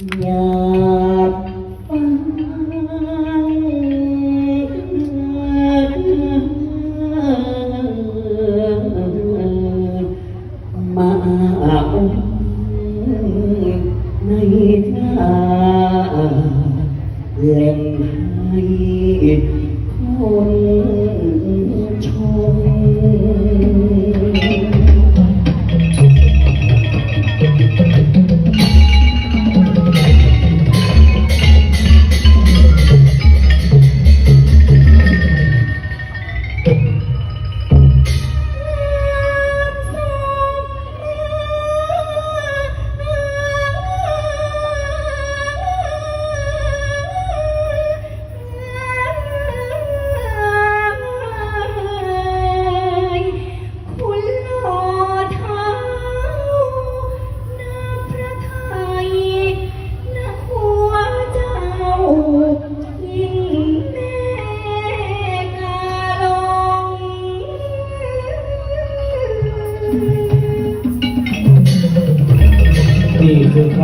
อยากฟังมาอุ่ในหน้าเล่ให้คนชม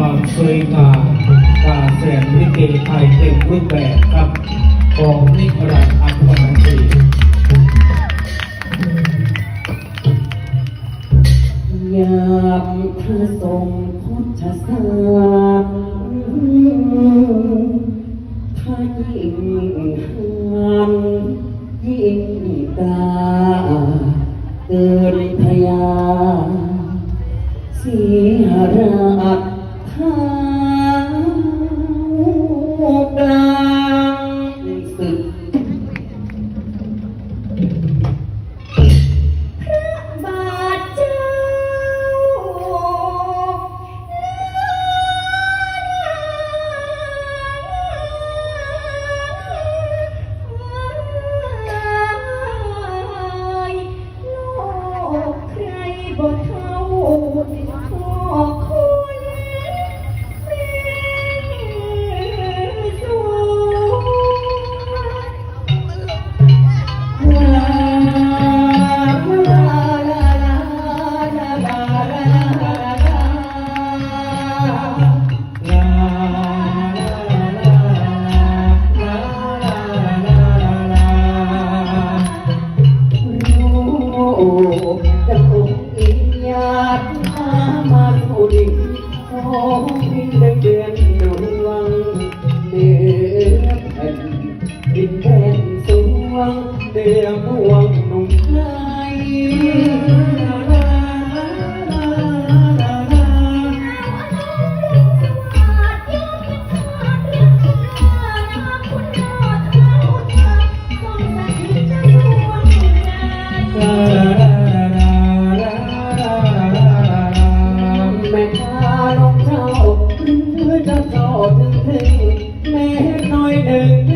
คือความสวยงามการแสดงลิเกไทยเต็มรูปแบบครับของนิรันดร์อัครนันทียามพระทรงพุทธสารพระยิ่งหันยิ่งตาเกินพยาสีหราช เท้ากลางศึกบาทเจ้าโลกใครบ่เท่าพ่อ Oh, in the เดือดวงหนุ่มไทยแม่ค้าลงเท้าหรือจะเจ้าถึงถึงแม่น้อยหนึ่ง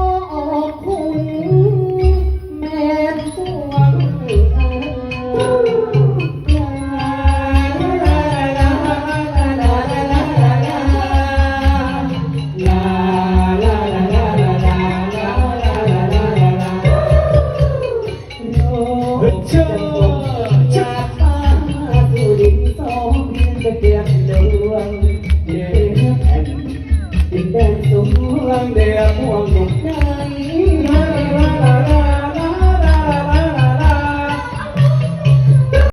เชิญจากตาผู้หญิงสองตะเกียงดวงเดือดแผ่นดินแดนสมวงเดือดม่วงหกใจ